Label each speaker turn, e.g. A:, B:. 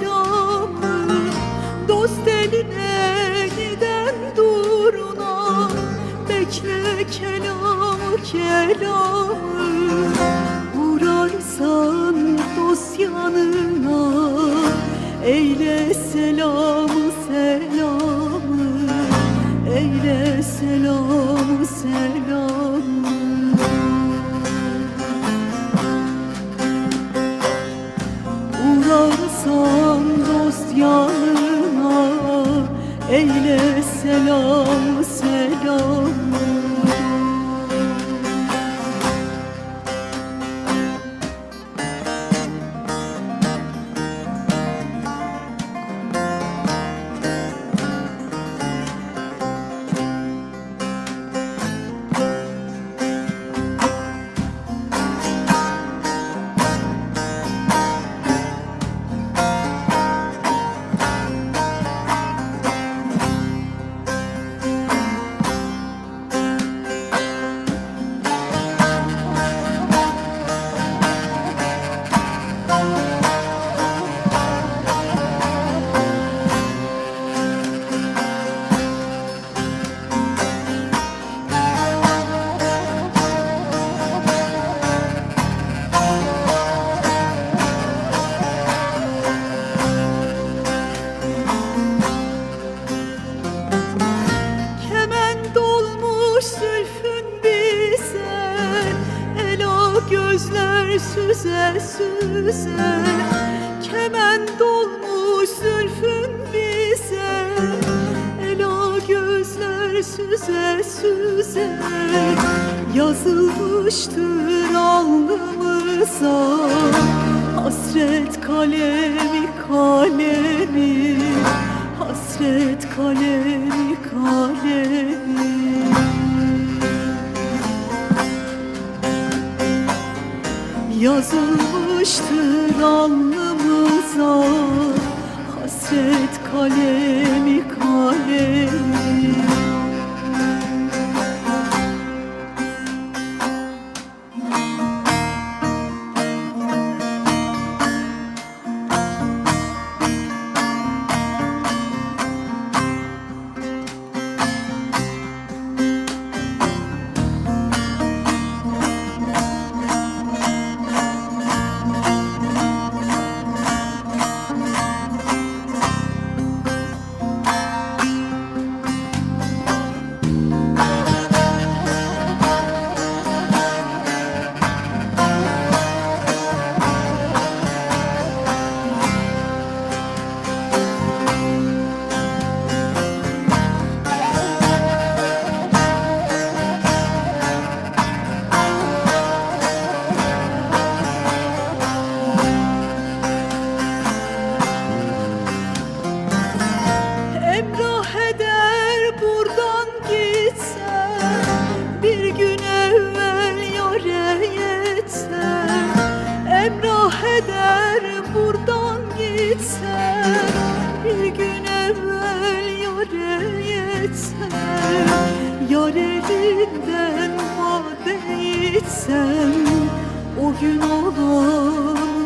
A: selamı Dost eline duruna Bekle kelamı kelamı Vurarsan dost yanına Eyle selamı selamı. Eyle selamı selamı. rastlarsan dost yarına Eyle selam selam süze süze. Kemen dolmuş zülfün bize. Ela gözler süze süze. Yazılmıştır alnımıza. Hasret kalemi kalemi. Hasret kalemi kalemi Yazılmıştır alnımıza. Hasret kalemi Emrah eder buradan gitsen Bir gün evvel yâre yetsen Yar elinden vade içsen O gün olanı